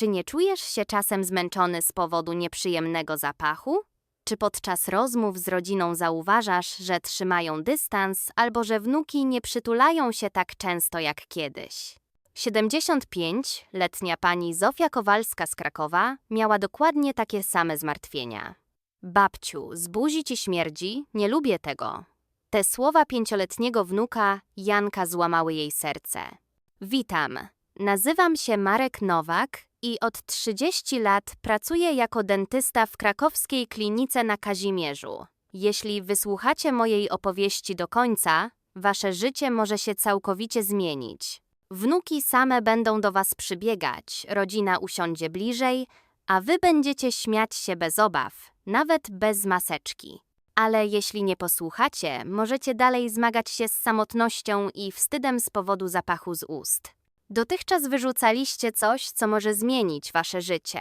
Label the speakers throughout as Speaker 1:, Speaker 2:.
Speaker 1: Czy nie czujesz się czasem zmęczony z powodu nieprzyjemnego zapachu? Czy podczas rozmów z rodziną zauważasz, że trzymają dystans albo że wnuki nie przytulają się tak często jak kiedyś? 75-letnia pani Zofia Kowalska z Krakowa miała dokładnie takie same zmartwienia. Babciu, z buzi ci śmierdzi? Nie lubię tego. Te słowa pięcioletniego wnuka Janka złamały jej serce. Witam. Nazywam się Marek Nowak i od 30 lat pracuję jako dentysta w krakowskiej klinice na Kazimierzu. Jeśli wysłuchacie mojej opowieści do końca, wasze życie może się całkowicie zmienić. Wnuki same będą do was przybiegać, rodzina usiądzie bliżej, a wy będziecie śmiać się bez obaw, nawet bez maseczki. Ale jeśli nie posłuchacie, możecie dalej zmagać się z samotnością i wstydem z powodu zapachu z ust. Dotychczas wyrzucaliście coś, co może zmienić wasze życie.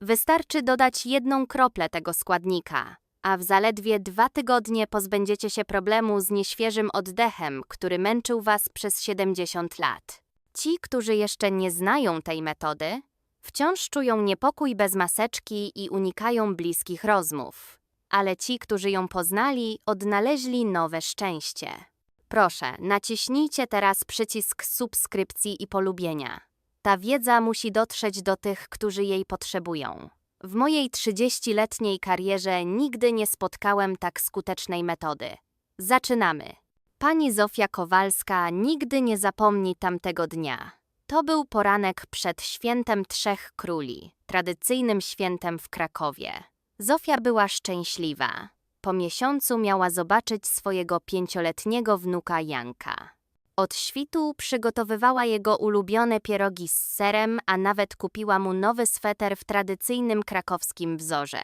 Speaker 1: Wystarczy dodać jedną kroplę tego składnika, a w zaledwie dwa tygodnie pozbędziecie się problemu z nieświeżym oddechem, który męczył was przez 70 lat. Ci, którzy jeszcze nie znają tej metody, wciąż czują niepokój bez maseczki i unikają bliskich rozmów. Ale ci, którzy ją poznali, odnaleźli nowe szczęście. Proszę, naciśnijcie teraz przycisk subskrypcji i polubienia. Ta wiedza musi dotrzeć do tych, którzy jej potrzebują. W mojej 30-letniej karierze nigdy nie spotkałem tak skutecznej metody. Zaczynamy. Pani Zofia Kowalska nigdy nie zapomni tamtego dnia. To był poranek przed świętem Trzech Króli, tradycyjnym świętem w Krakowie. Zofia była szczęśliwa. Po miesiącu miała zobaczyć swojego pięcioletniego wnuka Janka. Od świtu przygotowywała jego ulubione pierogi z serem, a nawet kupiła mu nowy sweter w tradycyjnym krakowskim wzorze.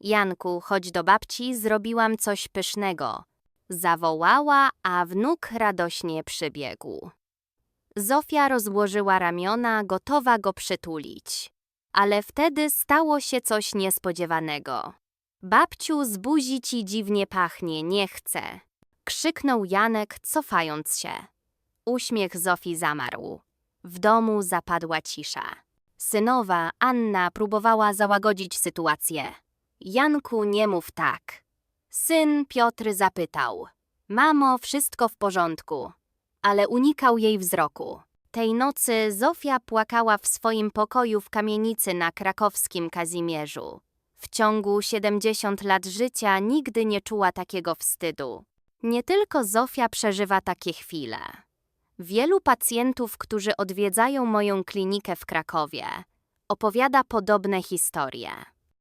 Speaker 1: Janku, chodź do babci, zrobiłam coś pysznego. Zawołała, a wnuk radośnie przybiegł. Zofia rozłożyła ramiona, gotowa go przytulić. Ale wtedy stało się coś niespodziewanego. Babciu, z buzi ci dziwnie pachnie, nie chcę. Krzyknął Janek, cofając się. Uśmiech Zofii zamarł. W domu zapadła cisza. Synowa, Anna, próbowała załagodzić sytuację. Janku, nie mów tak. Syn Piotr zapytał. Mamo, wszystko w porządku. Ale unikał jej wzroku. Tej nocy Zofia płakała w swoim pokoju w kamienicy na krakowskim Kazimierzu. W ciągu 70 lat życia nigdy nie czuła takiego wstydu. Nie tylko Zofia przeżywa takie chwile. Wielu pacjentów, którzy odwiedzają moją klinikę w Krakowie, opowiada podobne historie.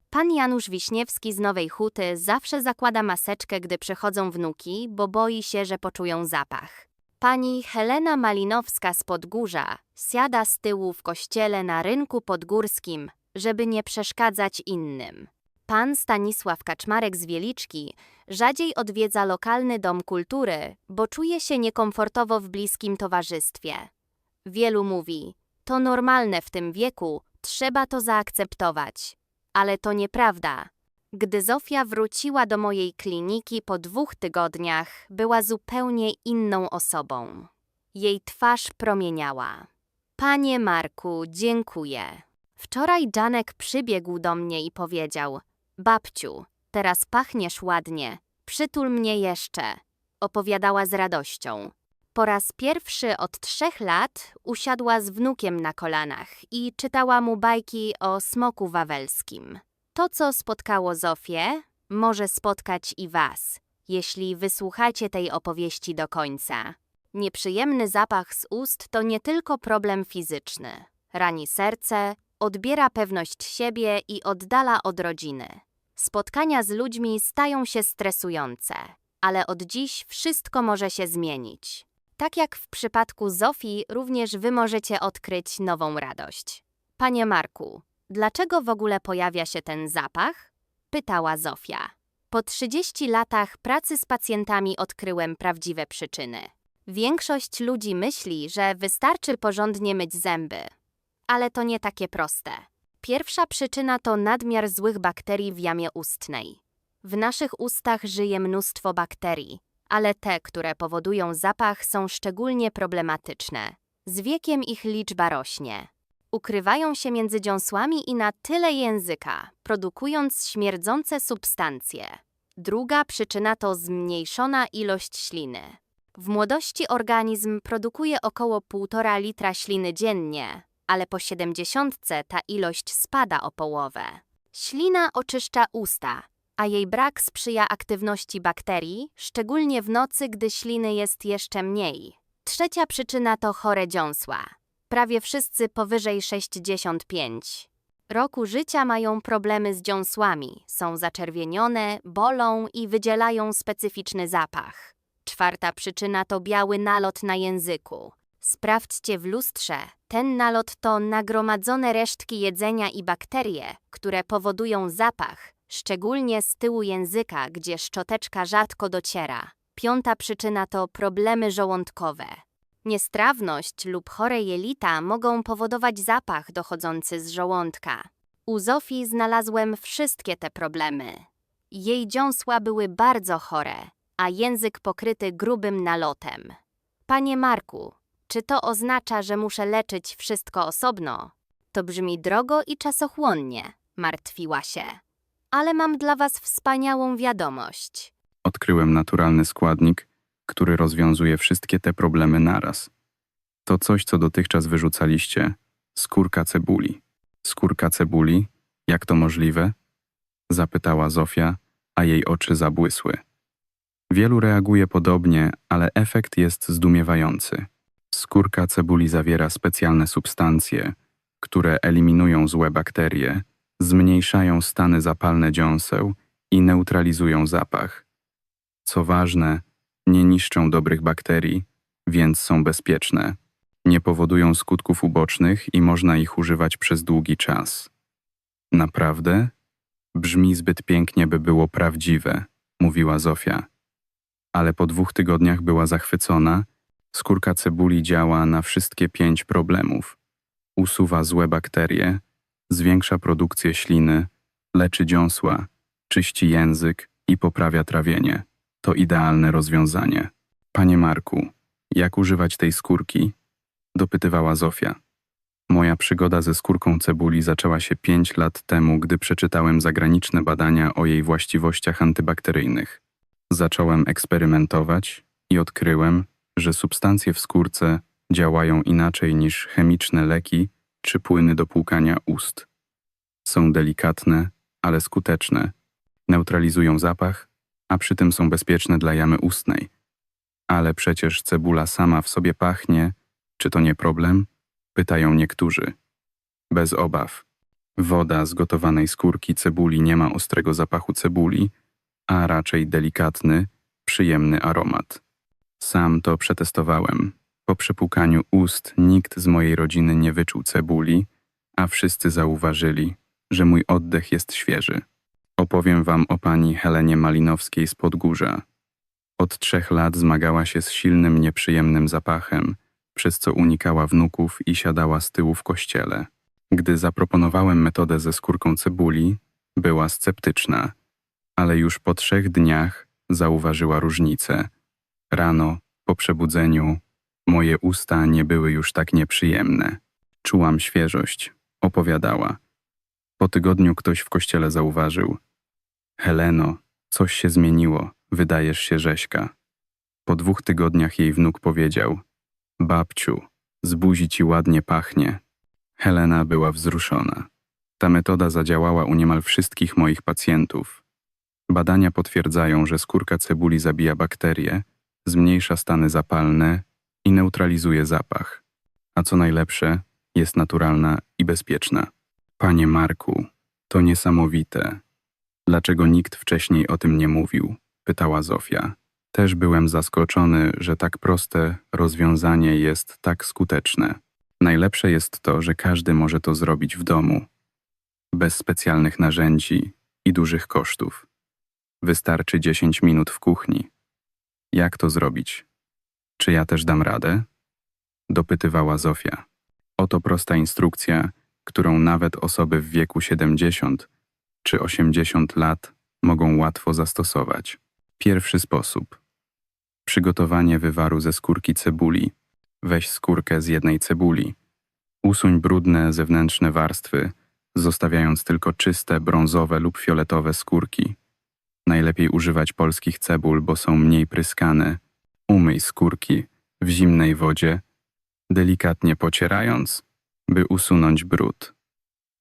Speaker 1: Pan Janusz Wiśniewski z Nowej Huty zawsze zakłada maseczkę, gdy przychodzą wnuki, bo boi się, że poczują zapach. Pani Helena Malinowska z Podgórza siada z tyłu w kościele na rynku podgórskim, żeby nie przeszkadzać innym. Pan Stanisław Kaczmarek z Wieliczki rzadziej odwiedza lokalny dom kultury, bo czuje się niekomfortowo w bliskim towarzystwie. Wielu mówi, to normalne w tym wieku, trzeba to zaakceptować. Ale to nieprawda. Gdy Zofia wróciła do mojej kliniki po dwóch tygodniach, była zupełnie inną osobą. Jej twarz promieniała. Panie Marku, dziękuję. Wczoraj Janek przybiegł do mnie i powiedział: Babciu, teraz pachniesz ładnie, przytul mnie jeszcze. Opowiadała z radością. Po raz pierwszy od trzech lat usiadła z wnukiem na kolanach i czytała mu bajki o smoku wawelskim. To, co spotkało Zofię, może spotkać i Was, jeśli wysłuchacie tej opowieści do końca. Nieprzyjemny zapach z ust to nie tylko problem fizyczny. Rani serce, odbiera pewność siebie i oddala od rodziny. Spotkania z ludźmi stają się stresujące, ale od dziś wszystko może się zmienić. Tak jak w przypadku Zofii, również Wy możecie odkryć nową radość. Panie Marku, dlaczego w ogóle pojawia się ten zapach? Pytała Zofia. Po 30 latach pracy z pacjentami odkryłem prawdziwe przyczyny. Większość ludzi myśli, że wystarczy porządnie myć zęby. Ale to nie takie proste. Pierwsza przyczyna to nadmiar złych bakterii w jamie ustnej. W naszych ustach żyje mnóstwo bakterii, ale te, które powodują zapach, są szczególnie problematyczne. Z wiekiem ich liczba rośnie. Ukrywają się między dziąsłami i na tyle języka, produkując śmierdzące substancje. Druga przyczyna to zmniejszona ilość śliny. W młodości organizm produkuje około 1,5 litra śliny dziennie, ale po 70 ta ilość spada o połowę. Ślina oczyszcza usta, a jej brak sprzyja aktywności bakterii, szczególnie w nocy, gdy śliny jest jeszcze mniej. Trzecia przyczyna to chore dziąsła. Prawie wszyscy powyżej 65 roku życia mają problemy z dziąsłami, są zaczerwienione, bolą i wydzielają specyficzny zapach. Czwarta przyczyna to biały nalot na języku. Sprawdźcie w lustrze. Ten nalot to nagromadzone resztki jedzenia i bakterie, które powodują zapach, szczególnie z tyłu języka, gdzie szczoteczka rzadko dociera. Piąta przyczyna to problemy żołądkowe. Niestrawność lub chore jelita mogą powodować zapach dochodzący z żołądka. U Zofii znalazłem wszystkie te problemy. Jej dziąsła były bardzo chore, a język pokryty grubym nalotem. Panie Marku, czy to oznacza, że muszę leczyć wszystko osobno? To brzmi drogo i czasochłonnie, martwiła się. Ale mam dla was wspaniałą wiadomość.
Speaker 2: Odkryłem naturalny składnik, który rozwiązuje wszystkie te problemy naraz. To coś, co dotychczas wyrzucaliście skórka cebuli. Skórka cebuli? Jak to możliwe? Zapytała Zofia, a jej oczy zabłysły. Wielu reaguje podobnie, ale efekt jest zdumiewający. Skórka cebuli zawiera specjalne substancje, które eliminują złe bakterie, zmniejszają stany zapalne dziąseł i neutralizują zapach. Co ważne, nie niszczą dobrych bakterii, więc są bezpieczne. Nie powodują skutków ubocznych i można ich używać przez długi czas. Naprawdę? Brzmi zbyt pięknie, by było prawdziwe, mówiła Zofia. Ale po dwóch tygodniach była zachwycona. Skórka cebuli działa na wszystkie pięć problemów. Usuwa złe bakterie, zwiększa produkcję śliny, leczy dziąsła, czyści język i poprawia trawienie. To idealne rozwiązanie. Panie Marku, jak używać tej skórki? Dopytywała Zofia. Moja przygoda ze skórką cebuli zaczęła się pięć lat temu, gdy przeczytałem zagraniczne badania o jej właściwościach antybakteryjnych. Zacząłem eksperymentować i odkryłem, że substancje w skórce działają inaczej niż chemiczne leki czy płyny do płukania ust. Są delikatne, ale skuteczne. Neutralizują zapach, a przy tym są bezpieczne dla jamy ustnej. Ale przecież cebula sama w sobie pachnie, czy to nie problem? Pytają niektórzy. Bez obaw. Woda z gotowanej skórki cebuli nie ma ostrego zapachu cebuli, a raczej delikatny, przyjemny aromat. Sam to przetestowałem. Po przepłukaniu ust nikt z mojej rodziny nie wyczuł cebuli, a wszyscy zauważyli, że mój oddech jest świeży. Opowiem wam o pani Helenie Malinowskiej z Podgórza. Od trzech lat zmagała się z silnym, nieprzyjemnym zapachem, przez co unikała wnuków i siadała z tyłu w kościele. Gdy zaproponowałem metodę ze skórką cebuli, była sceptyczna, ale już po trzech dniach zauważyła różnicę. Rano, po przebudzeniu, moje usta nie były już tak nieprzyjemne. Czułam świeżość, opowiadała. Po tygodniu ktoś w kościele zauważył. Heleno, coś się zmieniło, wydajesz się rzeźka. Po dwóch tygodniach jej wnuk powiedział. Babciu, z buzi ci ładnie pachnie. Helena była wzruszona. Ta metoda zadziałała u niemal wszystkich moich pacjentów. Badania potwierdzają, że skórka cebuli zabija bakterie, zmniejsza stany zapalne i neutralizuje zapach. A co najlepsze, jest naturalna i bezpieczna. Panie Marku, to niesamowite. Dlaczego nikt wcześniej o tym nie mówił? pytała Zofia. Też byłem zaskoczony, że tak proste rozwiązanie jest tak skuteczne. Najlepsze jest to, że każdy może to zrobić w domu, bez specjalnych narzędzi i dużych kosztów. Wystarczy 10 minut w kuchni. Jak to zrobić? Czy ja też dam radę? Dopytywała Zofia. Oto prosta instrukcja, którą nawet osoby w wieku 70 czy 80 lat mogą łatwo zastosować. Pierwszy sposób. Przygotowanie wywaru ze skórki cebuli. Weź skórkę z jednej cebuli. Usuń brudne zewnętrzne warstwy, zostawiając tylko czyste, brązowe lub fioletowe skórki. Najlepiej używać polskich cebul, bo są mniej pryskane. Umyj skórki w zimnej wodzie, delikatnie pocierając, by usunąć brud.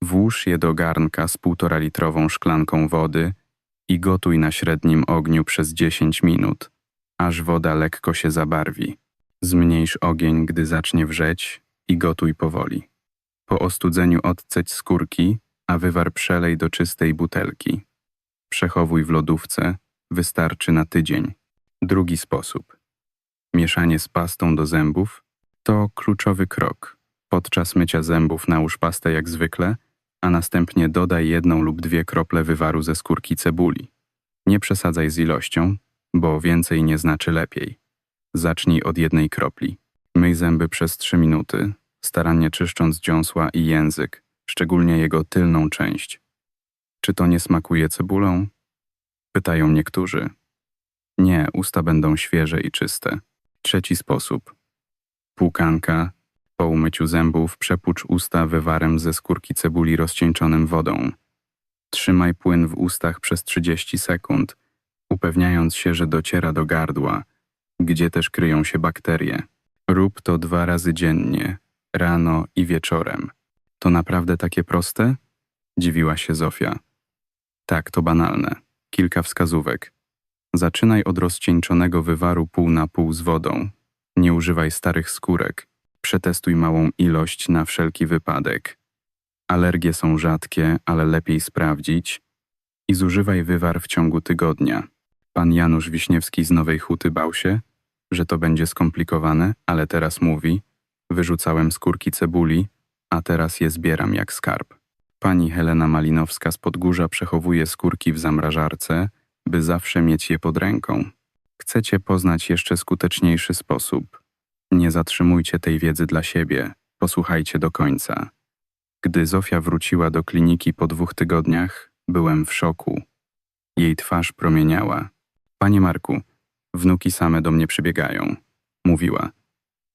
Speaker 2: Włóż je do garnka z półtora litrową szklanką wody i gotuj na średnim ogniu przez 10 minut, aż woda lekko się zabarwi. Zmniejsz ogień, gdy zacznie wrzeć i gotuj powoli. Po ostudzeniu odceć skórki, a wywar przelej do czystej butelki. Przechowuj w lodówce, wystarczy na tydzień. Drugi sposób. Mieszanie z pastą do zębów to kluczowy krok. Podczas mycia zębów nałóż pastę jak zwykle, a następnie dodaj jedną lub dwie krople wywaru ze skórki cebuli. Nie przesadzaj z ilością, bo więcej nie znaczy lepiej. Zacznij od jednej kropli. Myj zęby przez 3 minuty, starannie czyszcząc dziąsła i język, szczególnie jego tylną część. Czy to nie smakuje cebulą? Pytają niektórzy. Nie, usta będą świeże i czyste. Trzeci sposób. Płukanka. Po umyciu zębów przepłucz usta wywarem ze skórki cebuli rozcieńczonym wodą. Trzymaj płyn w ustach przez 30 sekund, upewniając się, że dociera do gardła, gdzie też kryją się bakterie. Rób to dwa razy dziennie, rano i wieczorem. To naprawdę takie proste? Dziwiła się Zofia. Tak, to banalne. Kilka wskazówek. Zaczynaj od rozcieńczonego wywaru pół na pół z wodą. Nie używaj starych skórek. Przetestuj małą ilość na wszelki wypadek. Alergie są rzadkie, ale lepiej sprawdzić. I zużywaj wywar w ciągu tygodnia. Pan Janusz Wiśniewski z Nowej Huty bał się, że to będzie skomplikowane, ale teraz mówi: Wyrzucałem skórki cebuli, a teraz je zbieram jak skarb. Pani Helena Malinowska z Podgórza przechowuje skórki w zamrażarce, by zawsze mieć je pod ręką. Chcecie poznać jeszcze skuteczniejszy sposób? Nie zatrzymujcie tej wiedzy dla siebie, posłuchajcie do końca. Gdy Zofia wróciła do kliniki po dwóch tygodniach, byłem w szoku. Jej twarz promieniała. Panie Marku, wnuki same do mnie przybiegają, mówiła.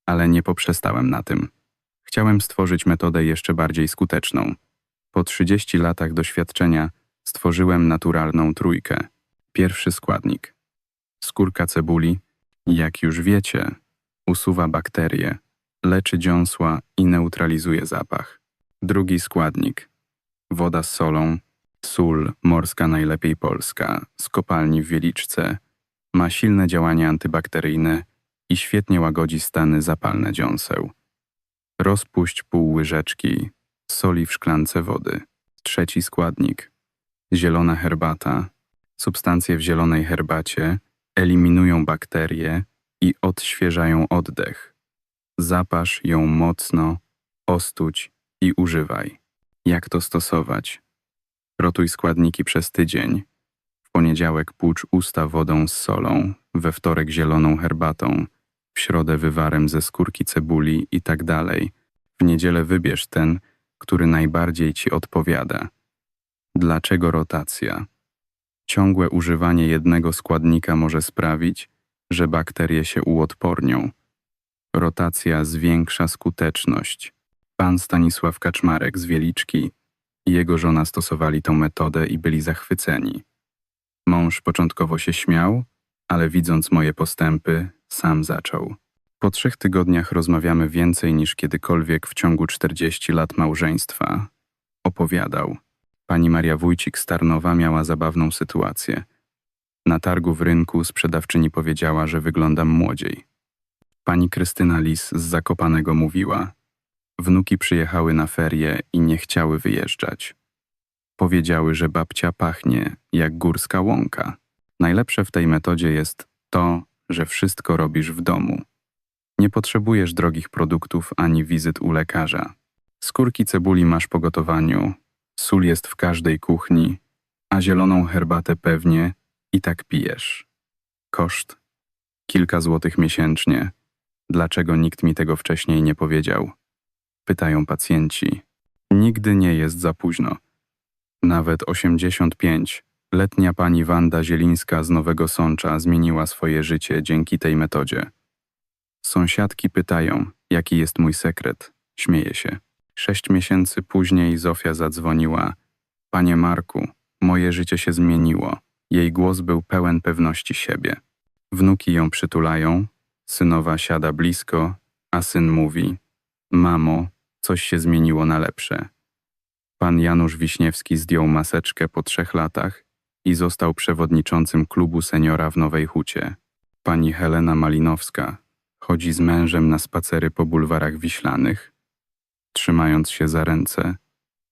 Speaker 2: Ale nie poprzestałem na tym. Chciałem stworzyć metodę jeszcze bardziej skuteczną. Po 30 latach doświadczenia stworzyłem naturalną trójkę. Pierwszy składnik. Skórka cebuli, jak już wiecie, usuwa bakterie, leczy dziąsła i neutralizuje zapach. Drugi składnik. Woda z solą, sól morska najlepiej polska, z kopalni w Wieliczce, ma silne działanie antybakteryjne i świetnie łagodzi stany zapalne dziąseł. Rozpuść pół łyżeczki soli w szklance wody. Trzeci składnik. Zielona herbata. Substancje w zielonej herbacie eliminują bakterie i odświeżają oddech. Zapasz ją mocno, ostudź i używaj. Jak to stosować? Rotuj składniki przez tydzień. W poniedziałek płucz usta wodą z solą, we wtorek zieloną herbatą, w środę wywarem ze skórki cebuli i tak dalej. W niedzielę wybierz ten, który najbardziej ci odpowiada. Dlaczego rotacja? Ciągłe używanie jednego składnika może sprawić, że bakterie się uodpornią. Rotacja zwiększa skuteczność. Pan Stanisław Kaczmarek z Wieliczki i jego żona stosowali tą metodę i byli zachwyceni. Mąż początkowo się śmiał, ale widząc moje postępy, sam zaczął. Po trzech tygodniach rozmawiamy więcej niż kiedykolwiek w ciągu 40 lat małżeństwa. Opowiadał. Pani Maria Wójcik z Tarnowa miała zabawną sytuację. Na targu w rynku sprzedawczyni powiedziała, że wyglądam młodziej. Pani Krystyna Lis z Zakopanego mówiła: Wnuki przyjechały na ferie i nie chciały wyjeżdżać. Powiedziały, że babcia pachnie jak górska łąka. Najlepsze w tej metodzie jest to, że wszystko robisz w domu. Nie potrzebujesz drogich produktów ani wizyt u lekarza. Skórki cebuli masz po gotowaniu, sól jest w każdej kuchni, a zieloną herbatę pewnie i tak pijesz. Koszt? Kilka złotych miesięcznie. Dlaczego nikt mi tego wcześniej nie powiedział? Pytają pacjenci. Nigdy nie jest za późno. Nawet 85. Letnia pani Wanda Zielińska z Nowego Sącza zmieniła swoje życie dzięki tej metodzie. Sąsiadki pytają, jaki jest mój sekret. Śmieję się. Sześć miesięcy później Zofia zadzwoniła. Panie Marku, moje życie się zmieniło. Jej głos był pełen pewności siebie. Wnuki ją przytulają, synowa siada blisko, a syn mówi: Mamo, coś się zmieniło na lepsze. Pan Janusz Wiśniewski zdjął maseczkę po trzech latach i został przewodniczącym klubu seniora w Nowej Hucie. Pani Helena Malinowska chodzi z mężem na spacery po bulwarach wiślanych, trzymając się za ręce,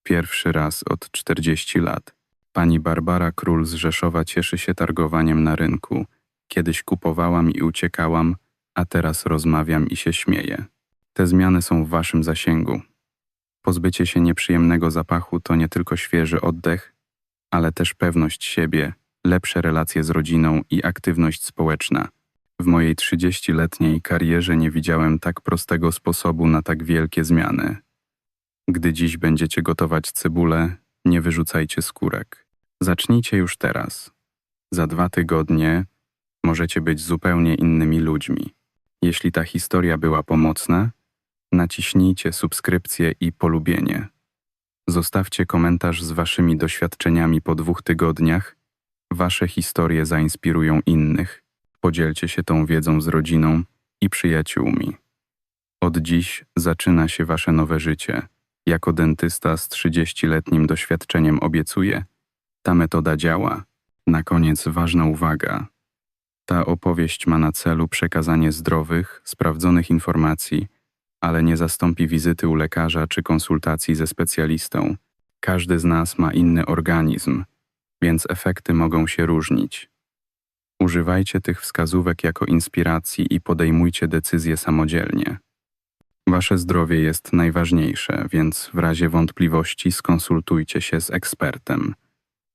Speaker 2: pierwszy raz od 40 lat. Pani Barbara Król z Rzeszowa cieszy się targowaniem na rynku. Kiedyś kupowałam i uciekałam, a teraz rozmawiam i się śmieję. Te zmiany są w waszym zasięgu. Pozbycie się nieprzyjemnego zapachu to nie tylko świeży oddech, ale też pewność siebie, lepsze relacje z rodziną i aktywność społeczna. W mojej 30-letniej karierze nie widziałem tak prostego sposobu na tak wielkie zmiany. Gdy dziś będziecie gotować cebulę, nie wyrzucajcie skórek. Zacznijcie już teraz. Za dwa tygodnie możecie być zupełnie innymi ludźmi. Jeśli ta historia była pomocna, naciśnijcie subskrypcję i polubienie. Zostawcie komentarz z waszymi doświadczeniami po dwóch tygodniach. Wasze historie zainspirują innych. Podzielcie się tą wiedzą z rodziną i przyjaciółmi. Od dziś zaczyna się wasze nowe życie. Jako dentysta z 30-letnim doświadczeniem obiecuję, ta metoda działa. Na koniec ważna uwaga. Ta opowieść ma na celu przekazanie zdrowych, sprawdzonych informacji, ale nie zastąpi wizyty u lekarza czy konsultacji ze specjalistą. Każdy z nas ma inny organizm, więc efekty mogą się różnić. Używajcie tych wskazówek jako inspiracji i podejmujcie decyzje samodzielnie. Wasze zdrowie jest najważniejsze, więc w razie wątpliwości skonsultujcie się z ekspertem.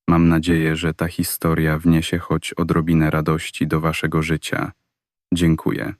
Speaker 2: Mam nadzieję, że ta historia wniesie choć odrobinę radości do waszego życia. Dziękuję.